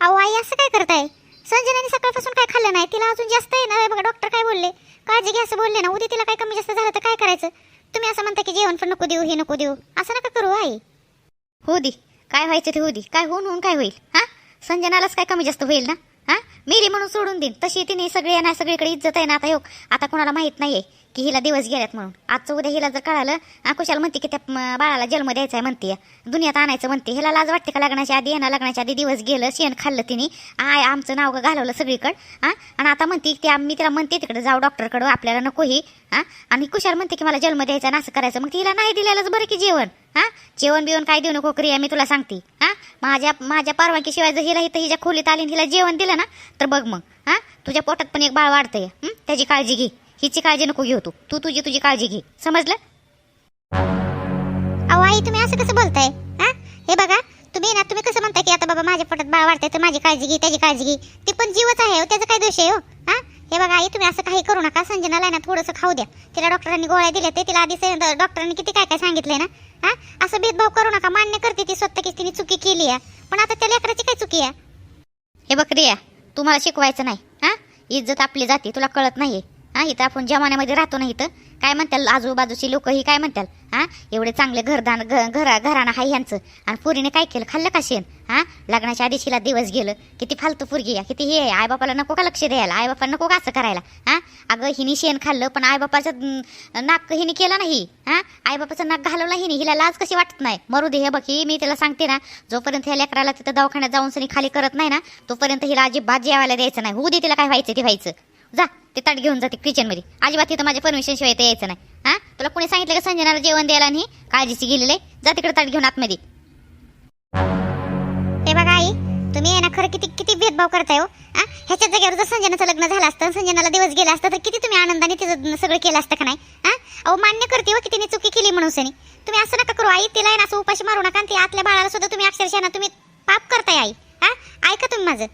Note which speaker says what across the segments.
Speaker 1: अहो आई असं काय करताय? संजनाने सकाळपासून काय खाल्लं नाही? तिला अजून जास्त आहे ना? बघा डॉक्टर काय बोलले? काळजी घ्या असं बोलले ना? उद्या तिला काय कमी जास्त झालं तर काय करायचं? तुम्ही असं म्हणता की जेवण पण नको देऊ हे नको देऊ. असं नका करू आई. हो दे. काय व्हायचं ते हो दे. काय होऊन होऊन काय होईल? हा? संजनालाच काय कमी जास्त होईल ना? हा? मेरी म्हणून सोडून देईन. तशी तिने सगळी ना सगळीकडे इज्जत आहे ना आता हो. आता कोणाला माहीत नाही आहे की हिला दिवस गेल्यात म्हणून. आजचं उद्या हिला जर कळालं हा, कुशाला म्हणते की त्या बाळाला जन्म द्यायचा आहे म्हणते. दुनियात आणायचं म्हणते. हिला लाज वाटते का लग्नाच्या आधी? ना लग्नाच्या आधी दिवस गेलं शेण खाल्लं तिने. आय आमचं नाव घालवलं सगळीकडं. हां? आणि आता म्हणते की मी तिला म्हणते तिकडे जाऊ डॉक्टरकडं आपल्याला नको ही? हां आणि कुशाल म्हणते की मला जन्म द्यायचा ना असं करायचं. मग तिला नाही दिलेलंच बरं की जेवण. हां? जेवण बिवण काय देऊ नको क्रिया मी तुला सांगते. हां? माझ्या माझ्या परवानगीशिवाय जर हिला इथं हिच्या खोलीत आली आणि हिला जेवण दिलं ना तर बघ मग. हां? तुझ्या पोटात पण एक बाळ वाढतंय. त्याची काळजी घे. हिची काळजी नको घेऊ तू. तू तुझी तुझी काळजी घे. समजलं? अहो आई तुम्ही असं कसं बोलताय? हा? हे बघा तुम्ही ना तुम्ही कसं म्हणताय की आता बाबा माझ्या पोटात बाळ वाढतंय तर माझी काळजी घे त्याची काळजी घे. ती पण जीवच आहे हो त्याचा काय दोष आहे हो? हा? हे बघा आई तुम्ही असं काही करू नका. संजनाला ना थोडंसं खाऊ द्या. तिला डॉक्टरांनी गोळ्या दिल्या ते तिला आधी डॉक्टरांनी किती काय काय सांगितलंय ना? हा? असं भेदभाव करू नका. मान्य करते ती स्वतः की तिने चुकी केली आहे. पण आता त्या लेकराची काय चुकी आहे? हे बघ रिया तुम्हाला शिकवायचं नाही. हा? इज्जत आपली जाते तुला कळत नाही हां इथं आपण जमान्यामध्ये राहतो ना इथं. काय म्हणताल आजूबाजूची लोक ही काय म्हणताल हां एवढे चांगले घरदान घ- घरा घराणं हाय ह्यांचं. आणि पुरीने काय केलं? खाल्लं का शेण? हां लग्नाच्या आधी दिवस गेलं. किती फालतू पुरगी आहे. किती हे आहे. आईबापाला नको का लक्ष द्यायला? आईबापाला नको का असं करायला? हां अगं हिने शेण खाल्लं पण आईबापाचं नाक हिने केलं नाही. हां आईबापाचं नाक घालवलं हिने. हिला लाज कशी वाटत नाही? मरू दे हे बघ. ही मी तिला सांगते ना जोपर्यंत ह्या लेकराला तिथं दवाखान्यात जाऊन सनी खाली करत नाही ना तोपर्यंत हिला अजिबात जेवायला द्यायचं नाही. होऊ दे तिला काय व्हायचं ते व्हायचं. जा ते ताट घेऊन जाते किचनमध्ये अजिबात इथं माझ्या परमिशन शिवाय ते यायचं नाही. हा? तुला कोणी सांगितलं का संजनाला जेवण द्यायला नाही काळजीची गेलेले? जा तिकडे ताट घेऊन आतमध्ये. हे बघा आई तुम्ही आहे ना खरं किती किती भेदभाव करताय हो. हा? ह्याच्या जागेवर जर संजनाचं लग्न झालं असतं संजनाला दिवस गेला असता तर किती तुम्ही आनंदाने तिचं सगळं केलं असतं का नाही? हा? अहो मान्य करते हो की तिने चुकी केली म्हणून सनी. तुम्ही असं नका करू आई तिला आहे ना असं उपाशी मारू नका आणि ती आतल्या बाळाला सुद्धा तुम्ही अक्षरशः ना तुम्ही पाप करताय आई. हा? ऐका तुम्ही माझं.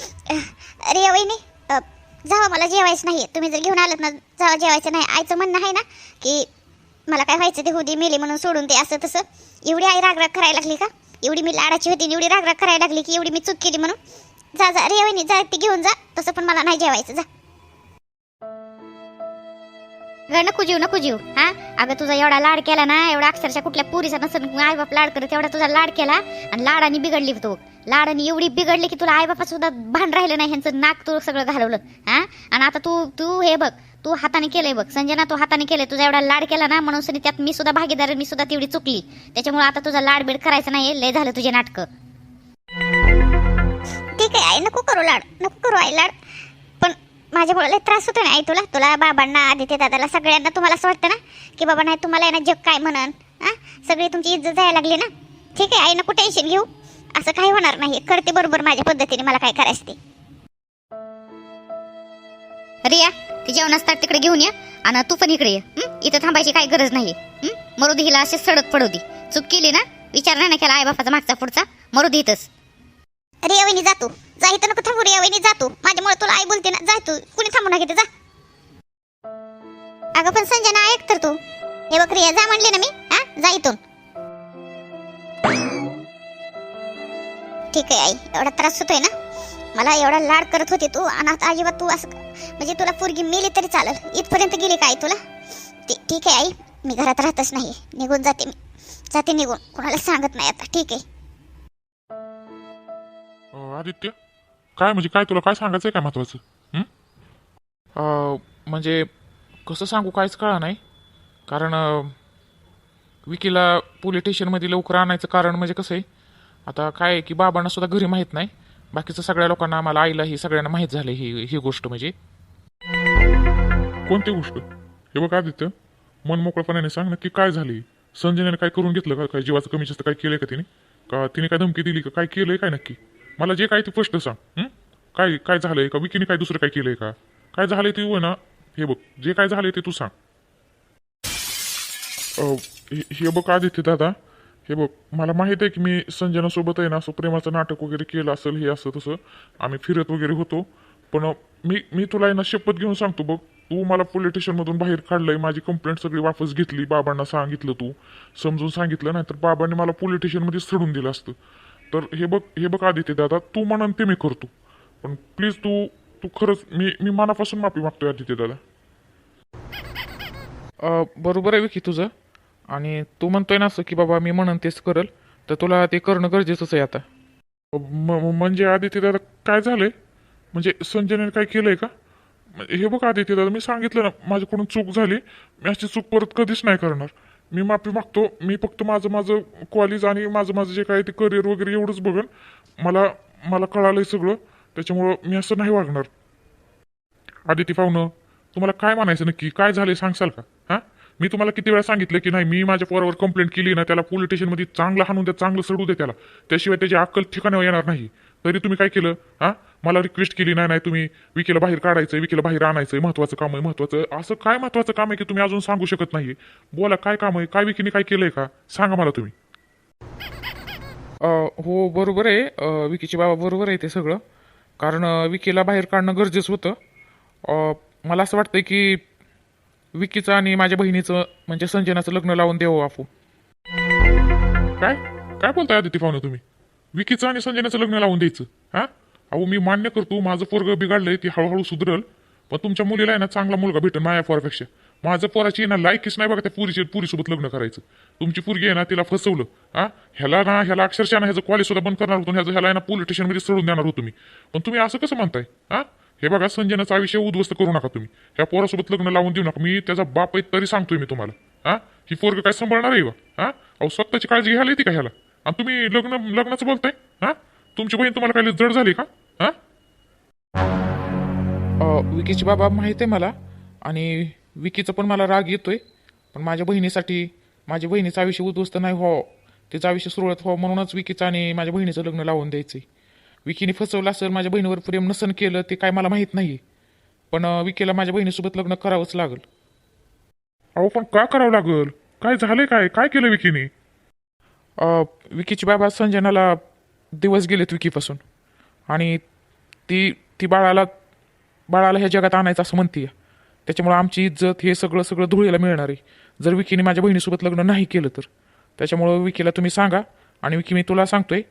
Speaker 1: अरे वहिनी अ, जावं मला जेवायचं नाही तुम्ही जर घेऊन आलात ना जावं जेवायचं नाही. आईचं म्हणणं आहे ना की मला काय व्हायचं ते होती मेले म्हणून सोडून ते असं तसं. एवढी आई रागराग करायला लागली का? एवढी मी लाडाची होती एवढी रागराग करायला लागली की एवढी मी चूक केली म्हणून. जा जा रे वहिनी जा ती घेऊन जा. तसं पण मला नाही जेवायचं जा. नको जीव नको जीव. हा? अगं तुझा एवढा लाड केला ना एवढा अक्षरशः कुठल्या पुरीचा नसेल आई बाप लाड करत एवढा तुझा लाड केला आणि लाडाने बिघडली तू. लाडाने एवढी बिघडली की तुला आईबापा सुद्धा भान राहिलं नाही ह्यांचं नाक तू सगळं घालवलं. हा? आणि आता तू तू हे बघ तू हाताने केलंय बघ संजना तू हाताने केलंय तुझा एवढा लाड केला ना म्हणून सनी त्यात मी सुद्धा भागीदार मी सुद्धा तेवढी चुकली. त्याच्यामुळे आता तुझा लाड बीड करायचं नाही लय झालं तुझे नाटक. ठीक आहे आई नको करू लाड नको करू आई लाड. माझ्यामुळे लय त्रास होतो ना आई तुला? तुला बाबांना आदित्य दादाला सगळ्यांना तुम्हाला असं वाटतं ना? की बाबा नाही तुम्हाला आहे ना जग काय म्हणन? हां? सगळी तुमची इज्जत जायला लागली ना? ठीक आहे आई नको टेन्शन घेऊ? असं काही होणार नाही. करते बरोबर माझ्या पद्धतीने मला काय करायचं ते. रिया ती जेवण असतात तिकडे घेऊन या आणि तू पण इकडे ये. इथं थांबायची काही गरज नाही मरू हिला असे सडक पडू दे. चूक केली ना? विचार नाही ना केला आई बापाचा मागचा पुढचा? मरुदी इथंच. रिया वहिनी जातो जा इथं नको थांबू रिया वहिनी जातो माझ्यामुळे तुला आई बोलते ना. जाय तू. कुणी थांबू ना घेते जा. अगं पण संजना ऐक तर तू. हे बघ रिया जा म्हणले ना मी. हा? जा इथून. ठीक आहे आई. एवढा त्रास होतोय ना? मला एवढा लाड करत होती तू. आणि आता अजिबात तू असं म्हणजे तुला पोरगी मेली तरी चालेल. इथपर्यंत गेली काय तुला? ठीक आहे आई. मी घरात राहतच नाही निघून जाते मी. जाते निघून. कोणाला सांगत नाही आता. ठीक आहे.
Speaker 2: आदित्य? काय म्हणजे काय तुला काय सांगायचं आहे काय महत्वाचं?
Speaker 3: अं, म्हणजे कसं सांगू काहीच कळा नाही. कारण विकीला पोलीस स्टेशनमध्ये लवकर आणायचं कारण म्हणजे कसं आहे आता काय आहे की बाबांना सुद्धा घरी माहीत नाही. बाकीचं सगळ्या लोकांना आम्हाला आईला ही सगळ्यांना माहीत झाली ही ही गोष्ट म्हणजे.
Speaker 2: कोणती गोष्ट? हे बघ आदित्य मन मोकळपणाने सांग नक्की काय झाली संजयने काय करून घेतलं का? काय जीवाचं कमी जास्त काय केलंय का तिने? का तिने काय धमकी दिली का? काय केलंय काय नक्की? मला जे काय ते स्पष्ट सांग. हं? काय काय झालंय का? विकीने काय दुसरं काय केलंय का? काय झालंय ते हो ना? हे बघ जे काय झालंय ते तू सांग. हे- हे बघ आदित्य दादा. हे बघ मला माहीत आहे की मी संजनासोबत आहे ना असं प्रेमाचं नाटक वगैरे केलं असेल हे असं तसं. आम्ही फिरत वगैरे होतो. पण मी मी तुला आहे ना शपथ घेऊन सांगतो बघ. तू मला पोलीस स्टेशनमधून बाहेर काढलंय माझी कंप्लेंट सगळी वापस घेतली बाबांना सांगितलं तू. समजून सांगितलं नाही तर बाबांनी मला पोलीस स्टेशनमध्ये सोडून दिलं असतं. तर हे बघ हे बघ आदित्य दादा तू म्हणून ते मी करतो. पण प्लीज तू तू खरंच मी मी मनापासून माफी मागतोय आदित्य दादा.
Speaker 3: बरोबर आहे विकी तुझं. आणि तू म्हणतोय ना असं की बाबा मी म्हणून तेच करल तर तुला ते करणं गरजेचंच आहे आता.
Speaker 2: म्हणजे आदित्य दादा काय झालंय? म्हणजे संजयने काय केलंय का? हे बघ आदित्य दादा मी सांगितलं ना माझ्याकडून चूक झाली मी अशी चूक परत कधीच नाही करणार. मी माफी मागतो मी फक्त माझं माझं कॉलेज आणि माझं माझं जे काय ते करिअर वगैरे एवढंच बघन. मला मला कळालंय सगळं. त्याच्यामुळं मी असं नाही वागणार. आदित्य पाहुणं तुम्हाला काय म्हणायचं नक्की? काय झालंय सांगसाल का? हा? मी तुम्हाला किती वेळा सांगितलं की नाही मी माझ्या पोरावर कंप्लेंट केली ना त्याला पोलीस स्टेशनमध्ये चांगलं हाणून द्या चांगलं सडू दे त्याला. त्याशिवाय त्याची अक्कल ठिकाणावर येणार नाही. तरी तुम्ही काय केलं? हा? मला रिक्वेस्ट केली नाही नाही तुम्ही विकीला बाहेर काढायचं विकीला बाहेर आणायचं महत्वाचं काम आहे महत्वाचं. असं काय महत्वाचं काम आहे की तुम्ही अजून सांगू शकत नाही बोला काय काम आहे? काय विकीने काय केलंय का? सांगा मला तुम्ही.
Speaker 3: हो बरोबर आहे. विकीचे बाबा बरोबर आहे ते सगळं. कारण विकीला बाहेर काढणं गरजेचं होतं. मला असं वाटतंय की विकीचं आणि माझ्या बहिणीचं म्हणजे संजनाचं लग्न लावून देऊ आपू
Speaker 2: काय? काय बोलताय आदित्य पाहुणे तुम्ही? विकीचं आणि संजनाचं लग्न लावून द्यायचं हा? अहो मी मान्य करतो माझं पोरग बिघडलंय ती हळूहळू सुधरल. पण तुमच्या मुलीला आहे ना चांगला मुलगा भेटेल माझ्या पोरापेक्षा. माझं पोराची आहे ना लायकीच नाही बघा त्या पुरीची पुरीसोबत लग्न करायचं. तुमची पोरगी आहे ना तिला फसवलं. हा? ह्याला ना ह्याला अक्षरशः ना ह्याचं कॉलेज सुद्धा बंद करणार होतो ह्याचं ह्याला आहे ना पोलीस स्टेशनमध्ये सोडून देणार होतो मी. पण तुम्ही असं कसं म्हणताय? हा? हे बघा संजनाचा विषय उद्ध्वस्त करू नका तुम्ही. ह्या पोरासोबत लग्न लावून देऊ नका. मी त्याचा बाप आहे तरी सांगतोय मी तुम्हाला. हा? ही पोरग काय सांभाळणार आहे बा हा? अहो स्वतःची काळजी घ्यायला येते का ह्याला? आणि तुम्ही लग्न लग्नाचं बोलताय? हा? तुमची बहीण तुम्हाला काय जड झाली का? हा?
Speaker 3: विकीचे बाबा माहीत आहे मला आणि विकीचं पण मला राग येतोय. पण माझ्या बहिणीसाठी माझ्या बहिणीचं आयुष्य उद्ध्वस्त नाही हो. तिचं आयुष्य सुरळीत हो म्हणूनच विकीचं आणि माझ्या बहिणीचं लग्न लावून द्यायचंय. विकीने फसवलं असेल माझ्या बहिणीवर प्रेम नसन केलं ते काय मला माहीत नाही पण विकीला माझ्या बहिणीसोबत लग्न करावंच लागल.
Speaker 2: अहो पण का करावं लागल? काय झालंय काय? काय केलं विकीने?
Speaker 3: विकीची बाबा संजनाला दिवस गेलेत विकीपासून आणि ती ती बाळाला बाळाला ह्या जगात आणायचं असं म्हणतीये. त्याच्यामुळे आमची इज्जत हे सगळं सगळं धुळीला मिळणार आहे. जर विकीने माझ्या बहिणीसोबत लग्न नाही केलं तर. त्याच्यामुळं विकीला तुम्ही सांगा आणि विकी मी तुला सांगतोय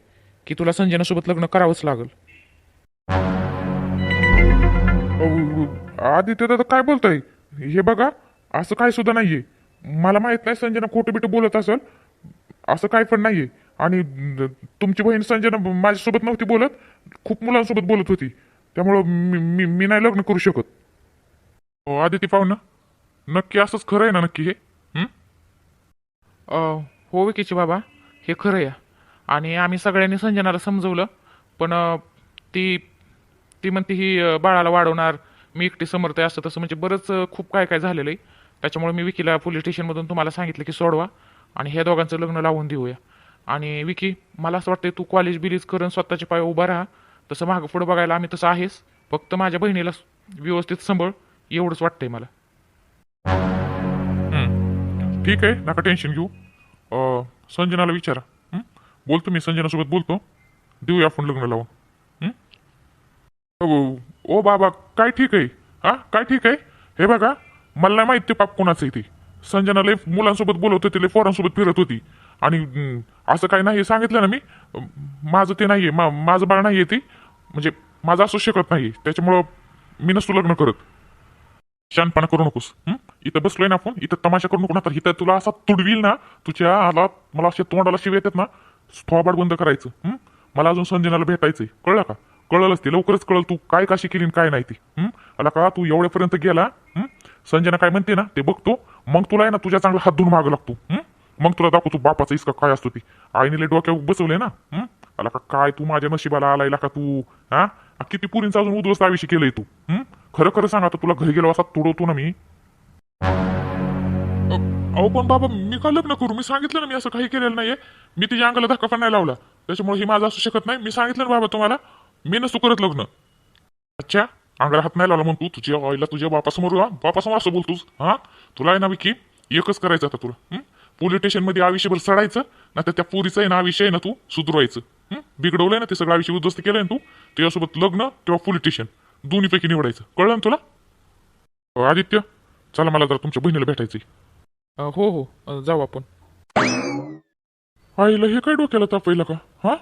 Speaker 3: की तुला संजनासोबत लग्न करावंच लागल.
Speaker 2: आदित्य दादा काय बोलताय? हे बघा असं काय सुद्धा नाहीये. मला माहीत नाही संजना खोटं बिटं बोलत असेल. असं काय पण नाहीये. आणि तुमची बहीण संजना माझ्यासोबत नव्हती बोलत खूप मुलांसोबत बोलत होती. त्यामुळं मी मी- मी नाही लग्न करू शकत. आदिती आदित्य पाहुणं नक्की असंच खरं आहे ना नक्की हे? हो?
Speaker 3: विकीचे बाबा हे खरं या आणि आम्ही सगळ्यांनी संजनाला समजवलं पण ती ती म्हणते ही बाळाला वाढवणार मी एकटी समर्थ असं तसं म्हणजे बरंच खूप काय काय झालेलं आहे. त्याच्यामुळे मी विकीला पोलीस स्टेशनमधून तुम्हाला सांगितलं की सोडवा आणि ह्या दोघांचं लग्न लावून देऊया. आणि विकी मला असं वाटतंय तू कॉलेज बिलीज करून स्वतःच्या पाय उभा राहा. तसं मागं पुढं बघायला आम्ही तसं आहेस. फक्त माझ्या बहिणीला व्यवस्थित सांभाळ एवढंच वाटतंय मला.
Speaker 2: ठीक आहे नका टेन्शन घेऊ. संजनाला विचारा. बोलतो मी संजनासोबत बोलतो. देऊया आपण लग्न लावून. ओ ओ बाबा काय ठीक आहे? हा काय ठीक आहे? हे बघा मला नाही माहीत पाप कोणाचं आहे ते. संजनाला मुलांसोबत बोलत होती लय पोरांसोबत फिरत होती. आणि असं काय नाही सांगितलं ना मी. माझं ते नाहीये. आहे माझं बाळ नाहीये ती. म्हणजे माझं असू शकत नाही त्याच्यामुळं मी नसतो लग्न करत. शानपणा करू नकोस. इथं बसलोय ना आपण. इथं तमाशा करू नको ना तर इथं तुला असा तुडवील ना तुझ्या आला मला असे तोंडाला शिव येतात ना थोबाड बंद करायचं. मला अजून संजनाला भेटायचंय. कळलं का? कळलंच ते. लवकरच कळल तू काय काशी केली काय नाही ती. आला का? तू एवढ्यापर्यंत गेला. संजना काय म्हणते ना ते बघतो. मग तुला आहे ना तुझ्या चांगला हात धुवून मागं लागतो. मग तुला दाखवतो बापाचा इसका काय असतो ती. आईने लय डोक्यावर बसवलंय ना हं? आला का काय तू माझ्या नशिबाला आलाय का तू हा? किती पुरींचा अजून उद्ध्वस्त आयुष्य केलंय तू हं? खरं खरं सांग आता तुला घरी गेलो असा तुडवतो ना मी. अ- अहो पण बाबा मी का लग्न करू? मी सांगितलं ना मी असं काही केलेलं नाहीये. मी तिच्या अंगाला धक्का पण नाही लावला. त्याच्यामुळे ही माझं असू शकत नाही. मी सांगितलं ना बाबा तुम्हाला मी नसतो करत लग्न. अच्छा अंगाला हात नाही लावला म्हणतो तुझ्या आईला तुझ्या बापासमोर हा? बापासमोर असं बोलतोस हा? तुला आहे ना विकी एकच करायचं आता तुला हं? पोलीस स्टेशनमध्ये आयुष्यभर सडायचं ना तर त्या पोरीचं आहे ना आयुष्य आहे ना तू सुधरवायचं. हं? बिघडवलंय ना ते सगळं आयुष्य उद्ध्वस्त केलंय ना तू तुझ्यासोबत लग्न किंवा पोलीस स्टेशन दोन्हीपैकी निवडायचं. कळलं ना तुला? आदित्य चला मला जरा तुमच्या बहिणीला भेटायचंय.
Speaker 3: अ, हो हो. जाऊ आपण.
Speaker 2: आईला हे काय डोक्याला तापायला का? हा?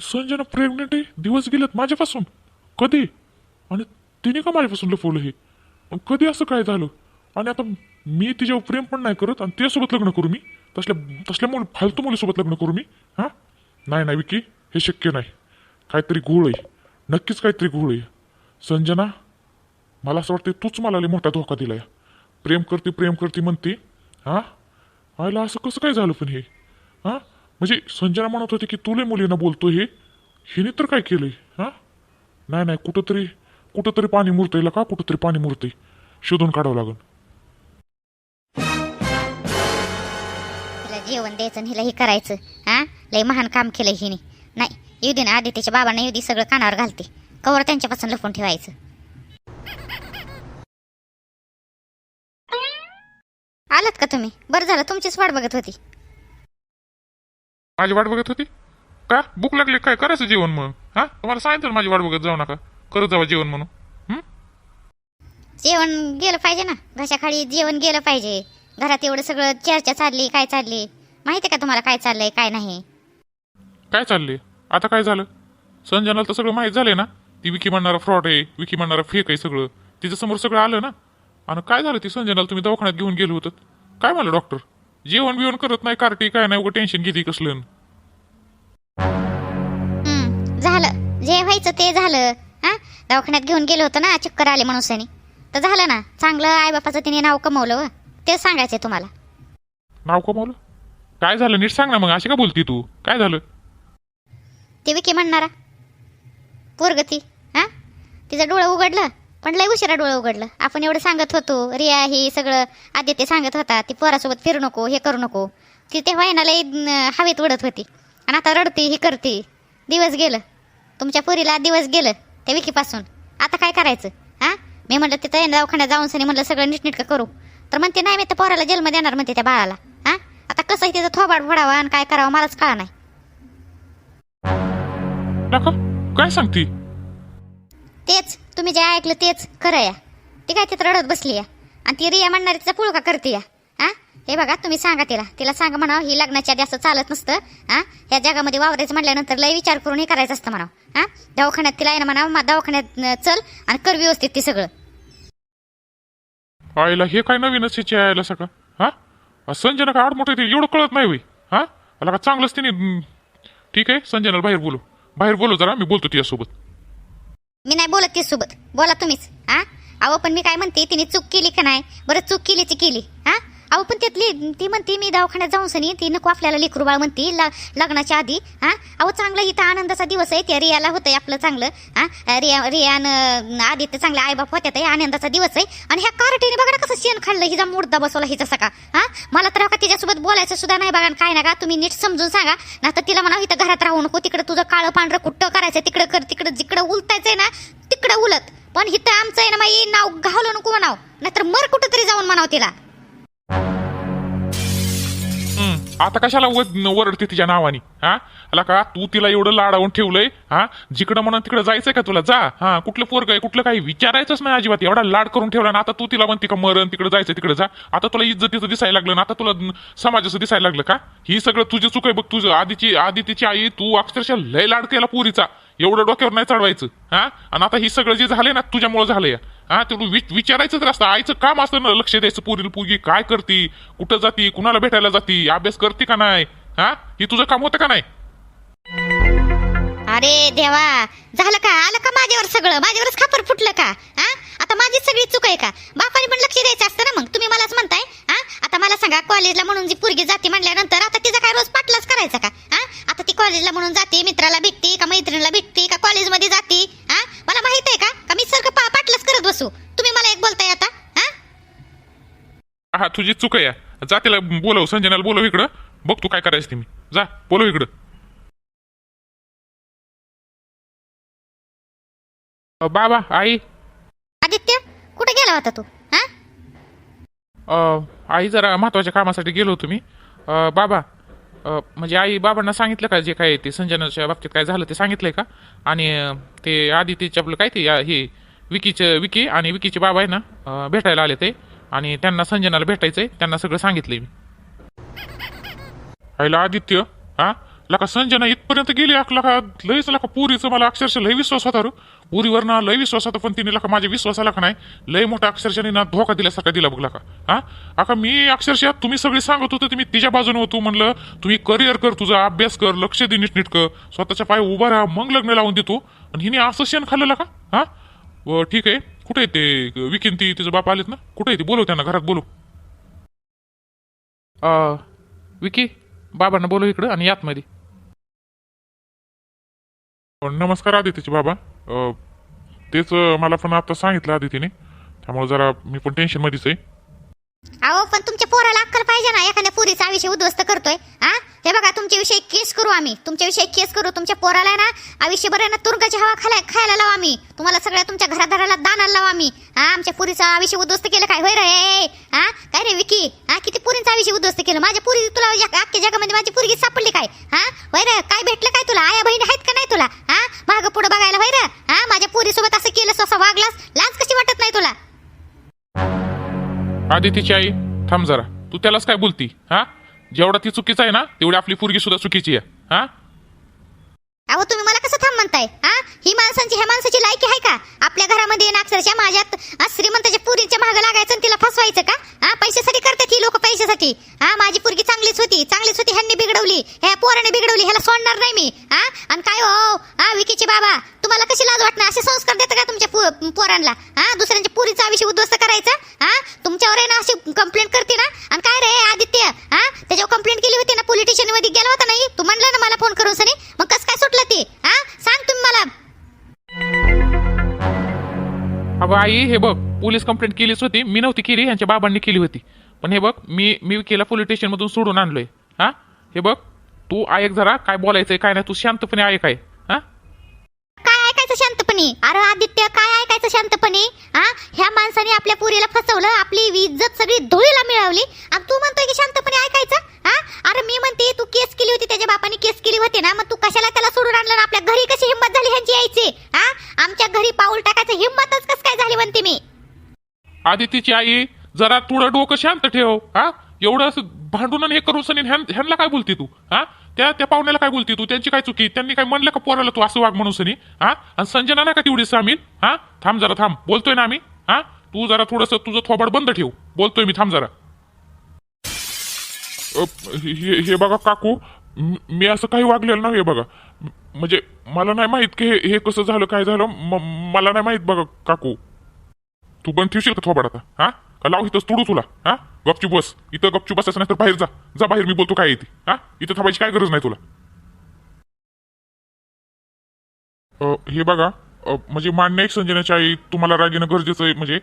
Speaker 2: संजना प्रेग्नेंट आहे? दिवस गेलेत माझ्यापासून? कधी? आणि तिने का माझ्यापासून लपवलं हे? कधी असं काय झालं? आणि आता मी तिच्यावर प्रेम पण नाही करत आणि तिच्यासोबत लग्न करू मी. तसल्या तसल्या मुली फालतू मुलीसोबत लग्न करू मी. हां? नाही नाही विकी हे शक्य नाही. काहीतरी घोळ आहे. नक्कीच काहीतरी घोळ आहे. संजना मला असं वाटतं तूच मला मोठा धोका दिलाय. प्रेम करते प्रेम करते म्हणते हां? आयला असं कसं काय झालं पण हे? हां? म्हणजे संजना म्हणत होती की तुले मुलींना बोलतो हे. हिने तर काय केलंय? हां? नाही नाही कुठंतरी कुठंतरी पाणी मुरतंय का कुठंतरी पाणी मुरतंय. शोधून काढावं लागेल
Speaker 1: जेवण द्यायचं हिला हे करायचं. हा? लय महान काम केलं हिने. नाही येऊ दे ना आधी त्याच्या बाबांना येऊ दे सगळं कानावर घालते. कवर त्यांच्यापासून लपून ठेवायचं. आलात का तुम्ही? बरं झालं तुमचीच वाट बघत होती.
Speaker 2: माझी वाट बघत होती? का? भूक लागली काय? करायचं जेवण मग? हा? तुम्हाला सांगितलं माझी वाट बघत जाऊ नका. करत जावा जेवण म्हणून. हं?
Speaker 1: जेवण गेलं पाहिजे ना. घशाखाली जेवण गेलं पाहिजे. घरात एवढं सगळं चर्चा चालली काय चालली? माहिती का तुम्हाला काय चाललंय काय नाही?
Speaker 2: काय चाललंय? आता काय झालं? संजनाला तर सगळं माहीत झालंय ना? ती विकी म्हणणारा फ्रॉड आहे विकी म्हणणारा फेक आहे सगळं. तिच्या समोर सगळं आलं ना? आणि काय झालं ती संजनाला? तुम्ही दवाखान्यात घेऊन गेलो होतं. काय म्हणलं डॉक्टर जेवण बिवण करत नाही कार्टी काय नाही उगं टेन्शन घेते कसलं?
Speaker 1: हम्म, झालं. जे व्हायचं ते झालं. हा? दवाखान्यात घेऊन गेलो होतो ना चक्कर आले म्हणून तर झालं ना? चांगलं आईबापाचं तिने नाव कमवलं व. तेच सांगायचंय तुम्हाला.
Speaker 2: नाव कमावलं? काय झालं? नीट सांग ना मग. अशी का बोलती तू? काय झालं?
Speaker 1: ते विकी म्हणणारा. पोरगती हा? तिचं डोळं उघडलं पण लय उशिरा डोळं उघडलं. आपण एवढं सांगत होतो. रिया ही सगळं आदित्य सांगत होता. ती पोरासोबत फिरू नको हे करू नको. ती तेव्हा आहे ना लय हवेत उडत होती. आणि आता रडते हे करते. दिवस गेलं. तुमच्या पोरीला दिवस गेलं त्या विकीपासून. आता काय करायचं? हा? मी म्हणलं तिथं आहे ना दवाखान्यात जाऊन सनी म्हणलं सगळं नीटनीटकं करू. तर म्हणते नाही मी त्या पोराला जन्म देणार म्हणते त्या बाळाला. कसं तिचं थोबाड फोडावा आणि काय करावं मलाच कळा नाही.
Speaker 2: नका काय सांगती?
Speaker 1: तेच तुम्ही जे ऐकलं तेच खरं या. ती काय तिथं रडत बसली या. आणि ती रिया म्हणणारी तिचा पुळका करते या. हा हे बघा तुम्ही सांगा तिला. तिला सांगा म्हणा ही लग्नाच्या आधी असं चालत नसतं. हा ह्या जगामध्ये वावरायचं म्हटल्यानंतर लय विचार करून हे करायचं असतं म्हणा हा दवाखान्यात तिला आहे ना म्हणा मा- दवाखान्यात अं, चल आणि कर व्यवस्थित ती सगळं.
Speaker 2: आईला हे काय नवीनच हिची आयला सका हा संजना का आडमोठं ते? एवढं कळत नाही होई हा? मला का चांगलंच तिने ठीक आहे संजनाला बाहेर बोलू बाहेर बोलू जरा मी बोलतो तिच्यासोबत.
Speaker 1: मी नाही बोलत ती सोबत बोला तुम्हीच हा? अहो पण मी काय म्हणते तिने चूक केली का नाही? बरं चूक केलीची केली हा? अहो पण त्यातली ती म्हणते मी दवाखान्यात जाऊन सनी ती नको आपल्याला लेकरू बाळ म्हणते ल- लग्नाच्या आधी हा? अहो चांगलं इथं आनंदाचा दिवस आहे त्या रियाला होतंय आपलं चांगलं हा? रिया रियान आदित्य चांगला आईबाप होत्या ते आनंदाचा दिवस आहे. आणि ह्या कार्टीने बघा ना कसं शेण खाल्लं हिचा मुर्दा बसवला हिचा सका हा? मला तर का तिच्यासोबत बोलायचं सुद्धा नाही बघा काय ना का तुम्ही नीट समजून सांगा. ना तर तिला म्हणा इथं घरात राहू नको तिकडे तुझं काळं पांढरं कुठं करायचं तिकडं कर तिकडं जिकडं उलटायचंय ना तिकडं उलत पण इथं आमचं आहे ना माई नाव घालू नको म्हणाव. नाहीतर मर कुठं तरी जाऊन म्हणाव तिला.
Speaker 2: आता कशाला वर वरडते तिच्या नावानी? हा? अला का तू तिला एवढं लाडावून ठेवलंय हा? जिकडं म्हणून तिकडं जायचंय का तुला? जा हा? कुठलं पोरग आहे कुठलं काही विचारायचंच नाही अजिबात. एवढा लाड करून ठेवला ना आता तू तिला म्हणते का मरण तिकडे जायचं तिकडे जा. आता तुला इज्जतीचं दिसायला लागलं ना आता तुला न- समाजाचं दिसायला लागलं का? ही सगळं तुझी चूक आहे बघ तुझं आधीची आधी तिची आई तू अक्षरशः लय लाड केला पुरीचा. एवढं डोक्यावर नाही चढवायचं हा? आणि आता ही सगळं जे झालंय ना तुझ्यामुळे झालंय. हा ते वि- विचारायचं तर असतं आईचं काम असतं ना लक्ष द्यायचं. पोरील पोरगी काय करते कुठं जाती कुणाला भेटायला जाती अभ्यास करते का नाही? हा? हे तुझं काम होतं का नाही?
Speaker 1: अरे देवा झालं का? आलं का माझ्यावर सगळं? माझ्यावरच खापर फुटलं का? हा? आता माझी सगळी चूक आहे का? बापाने पण लक्ष द्यायचं असतं ना मग. तुम्ही मलाच म्हणताय हा? आता मला सांगा कॉलेजला म्हणून जी पोरगी जाते म्हणल्यानंतर आता तिचा काय रोज पाटलाच करायचा का? हा? आता ती कॉलेजला म्हणून जाते मित्राला भेटते का मैत्रिणीला भेटते का कॉलेजमध्ये जाते? हा? मला माहीत आहे का? का मी सारखं करत बसू? तुम्ही मला एक बोलताय आता हा?
Speaker 2: हा तुझी चूक आहे. जा तिला बोलव संजनाला बोलव इकडं. बघ तू काय करायचं ते मी. जा बोलव इकडं.
Speaker 3: अ, बाबा आई.
Speaker 1: आदित्य कुठे गेला होता तू हा?
Speaker 3: अ, आई जरा महत्त्वाच्या कामासाठी गेलो होतो मी. अ, बाबा अ, म्हणजे आई बाबांना सांगितलं का जे काय ते संजनाच्या बाबतीत काय झालं ते सांगितलंय का? आणि अ, ते आदित्यचे आपलं काय ते या- हे विकीचे विकी आणि विकीचे बाबा आहे ना भेटायला आले ते. आणि त्यांना संजनाला भेटायचंय त्यांना सगळं सांगितलंय मी.
Speaker 2: आईला आदित्य हा? लका संजना इथपर्यंत गेली लका लईच लका पुरीचं मला अक्षरशः लय विश्वास होता रो. पुरीवर ना लय विश्वास होता पण तिने लका माझ्या विश्वासाला का नाही लय मोठा अक्षरशः ना धोका दिल्यासारखा दिला बघ लका. हा? अका मी अक्षरशः तुम्ही सगळे सांगत होतो तुम्ही तिच्या बाजूने होतो म्हणलं तुम्ही करिअर कर तुझा अभ्यास कर लक्ष दे नीट कर स्वतःच्या पाय उभा राहा मग लग्न लावून देतो. आणि हिने असं शेण खाल्लं का हा? व ठीक आहे. कुठे आहे ते? विकीन ती तिचं बाप आलेत ना? कुठे आहे ती? बोलव त्यांना घरात
Speaker 3: बोलू विकी बाबांना बोलव इकडं आणि आतमध्ये
Speaker 2: नमस्कार आदित्यचे बाबा. तेच मला पण आता सांगितलं आदितीने त्यामुळे जरा मी पण टेन्शन मध्येच आहे.
Speaker 1: अहो पण तुमच्या पोराला अक्कल पाहिजे ना एखाद्या पुरीचा आयुष्य उद्ध्वस्त करतोय हा? हे बघा तुमच्याविषयी केस करू आम्ही. तुमच्याविषयी केस करू. तुमच्या पोराला ना आयुष्यभर आहे ना तुरुंगाची हवा खाला खायला लावू आम्ही. तुम्हाला सगळ्या तुमच्या घरादाराला दानाला लावू आम्ही. हा आमच्या पुरीचं आयुष्य उद्ध्वस्त केलं काय? होय रे हा? काय रे विकी? हा किती पुरींचं आयुष्य उद्ध्वस्त केलं? माझ्या पुरी तुला अख्ख्या जगामध्ये माझी पुरगी सापडली काय? हा? होय रे काय भेटलं काय तुला? आया बहिणी आहेत का नाही तुला? हा? मागं पुढं बघायला होय रे? हा? माझ्या पुरीसोबत असं केलं असं वागलास? लाज कशी वाटत नाही तुला?
Speaker 3: आदितीची आई थांब जरा. तू त्यालाच काय बोलती? हा? जेवढा ती चुकीचं आहे ना तेवढी आपली पोरगी सुद्धा चुकीची आहे. हा?
Speaker 1: अहो तुम्ही मला कसं थांब म्हणताय? हा? ही माणसांची ह्या माणसाची लायकी आहे का? आपल्या घरामध्ये येणं अक्षरशः माझ्यात श्रीमंताच्या पुरीच्या मागं लागायचं आणि तिला फसवायचं का? हा पैशासाठी करतात ही लोक पैशासाठी. हा माझी पुरगी चांगलीच होती चांगलीच होती ह्यांनी बिघडवली. ह्या पोराने बिघडवली ह्याला सोडणार नाही मी. हा? आणि काय हो? हा विकीचे बाबा तुम्हाला कशी लाज वाटणार असे संस्कार देतं का तुमच्या पो- पोरांना? हा दुसऱ्यांच्या पुरीचा आयुष्य उद्ध्वस्त करायचं? हा? तुमच्यावर आहे ना अशी कंप्लेंट करते ना? आणि काय रे आदित्य? हा?
Speaker 3: अगं आई हे बघ पोलीस कंप्लेंट केलीच होती. मी नव्हती केली यांच्या बाबांनी केली होती. पण हे बघ मी मी विकीला पोलीस स्टेशनमधून सोडून आणलोय. हा? हे बघ तू ऐक जरा काय बोलायचंय काय नाही तू शांतपणे ऐक आहे हा?
Speaker 1: काय ऐकायचं शांतपणे? अरे आदित्य काय ऐकायचं शांतपणे? हा? ह्या माणसाने आपल्या पुरीला फसवलं आपली इज्जत सगळी धुळीला मिळवली. आणि तू म्हणतोय की शांतपणे ऐकायचं? हा? अरे मी म्हणते तू केस केली होती त्याच्या बापाने केस केली होती ना मग तू कशाला त्याला सोडून आणलं ना? आपल्या घरी कशी हिंमत झाली ह्यांची यायची? हा? आमच्या घरी पाऊल टाकायचं हिंमतच कस मी.
Speaker 3: आदितीची आई जरा थोडं डोकं शांत ठेव हा? एवढं असं भांडून आणि हे करून सनी ह्यांना काय बोलती तू हा? त्या त्या पाहुण्याला काय बोलती तू? त्यांची काय चुकी? त्यांनी काय म्हणलं का पोराला तू? असं वाग म्हणून सनी हा? आणि संजना नाही का तेवढी सामील हा? थांब जरा थांब. बोलतोय ना आम्ही हा? तू जरा थोडस तुझं थोबड बंद ठेव. बोलतोय मी थांब जरा.
Speaker 2: हे हे बघा काकू मी असं काही वागलेलं ना हे बघा म्हणजे मला नाही माहीत की हे कसं झालं काय झालं. मला नाही माहीत बघा काकू. तू बंद ठेवशील का थोबाड आता हा? का लाव इथंच तुडू तुला? हा? गपचूप बस. इथं गपचूप बसायचं नाही तर बाहेर जा. जा बाहेर मी बोलतो काय येते हा? इथं थांबायची काय गरज नाही तुला. अ, हे बघा अ, म्हणजे मान्य एक संजनाची आई तुम्हाला राग येणं गरजेचं आहे. म्हणजे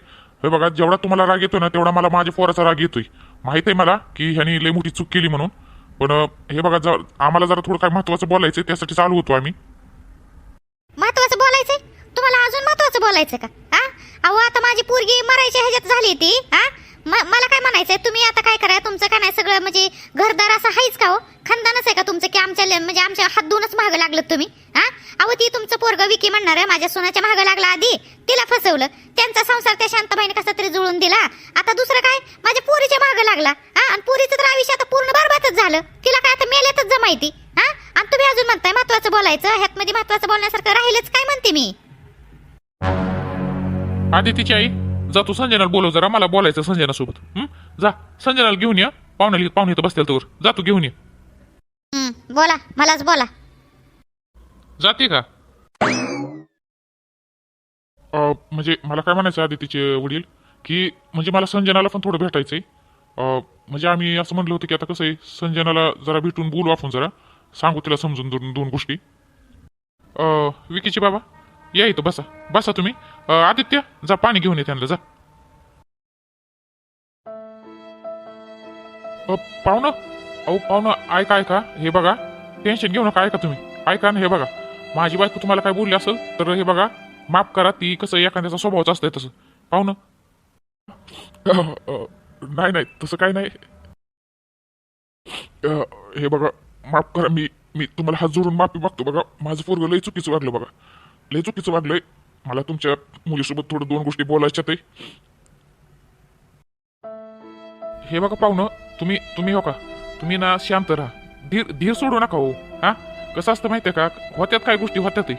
Speaker 2: हे बघा जेवढा तुम्हाला राग येतोय ना तेवढा मला माझ्या पोराचा राग येतोय. माहीत आहे मला की ह्यानी लई मोठी चूक केली म्हणून. पण अ, हे बघा जर आम्हाला जरा थोडं काय महत्वाचं बोलायचं त्यासाठी चालू होतो आम्ही.
Speaker 1: महत्वाचं बोलायचंय? तुम्हाला अजून महत्वाचं बोलायचं का? अहो आता माझी पोरगी मरायची ह्याच्यात झाली ती हा? मला काय म्हणायचंय? तुम्ही आता काय करा? तुमचं काय नाही सगळं म्हणजे घरदार असं आहेच का हो? खानदानच आहे का तुमचं? की आमच्या म्हणजे आमच्या हात दोनच महाग लागलं तुम्ही हा? अहो ती तुमचं पोरग विकी म्हणणार आहे माझ्या सोनाच्या महाग लागला आधी तिला फसवलं. त्यांचा संसार त्या शांतबाईने कसा तरी जुळून दिला. आता दुसरं काय? माझ्या पोरीच्या महाग लागला हा? आणि पोरीचं तर आयुष्य आता पूर्ण बरबादच झालं. तिला काय आता मेल्यातच जमायती हा? आणि तुम्ही अजून म्हणताय महत्वाचं बोलायचं ह्यात मध्ये महत्वाचं बोलण्यासारखं राहिलंच काय म्हणते मी?
Speaker 3: आदितीची आई जा तू संजनाला बोलव जरा मला बोलायचं संजना सोबत हं? जा संजनाला घेऊन ये पाहुण्याला पाहुणे तर बसतील तर जा तू घेऊन ये.
Speaker 1: हं, बोला मलाच बोला.
Speaker 3: जाते का?
Speaker 2: अ, म्हणजे मला काय म्हणायचं आदितीचे वडील की म्हणजे मला संजनाला पण थोडं भेटायचंय. अ, म्हणजे आम्ही असं म्हणलं होतं की आता कसं आहे संजनाला जरा भेटून बोलू आपण जरा. सांगू तिला समजून दोन दोन गोष्टी.
Speaker 3: अ, विकीचे बाबा? या इथं बसा. बसा तुम्ही. आदित्य जा पाणी घेऊन ये त्यांना जा. अ, पाहुणं? अहो पाहुणं ऐका ऐका. हे बघा टेन्शन घेऊ नका ऐका तुम्ही. ऐका ना हे बघा. माझी बायको तुम्हाला काय बोलली असेल तर हे बघा माफ करा ती कसं एखाद्याचा स्वभावच असतंय तसं. पाहुणं?
Speaker 2: अ, अ, नाही नाही तसं काय नाही. अ, हे बघा माफ करा मी मी तुम्हाला हात जोडून माफी मागतो बघा. माझं पोरगं लय चुकीचं वागलं बघा. लय चुकीचं वागलंय. मला तुमच्या मुलीसोबत थोडं दोन गोष्टी बोलायच्या ते.
Speaker 3: हे बघा पाहुणं तुम्ही तुम्ही हो का? तुम्ही ना शांत राहा.
Speaker 2: धीर धीर सोडू नका हो. हा? कसं असतं माहितीये का? होत्यात काय गोष्टी होत्यात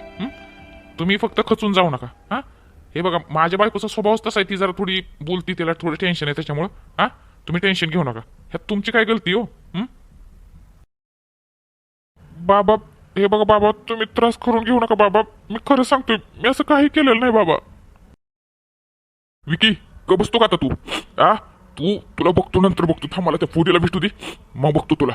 Speaker 2: तुम्ही फक्त खचून जाऊ नका. हा? हे बघा माझ्या बायकोचा स्वभावच तसा आहे ती जरा थोडी बोलती त्याला थोडं टेन्शन आहे त्याच्यामुळं. हा? तुम्ही टेन्शन घेऊ नका. ह्यात तुमची काय गलती हो? बाबा हे बघा बाबा तुम्ही त्रास करून घेऊ नका बाबा. मी खरं सांगतोय मी असं काही केलेलं नाही बाबा. विकी ग बसतो का आता तू? आ? तू तुला बघतो नंतर बघतो. थांब मला त्या पुरीला भेटू दे. मग बघतो तुला.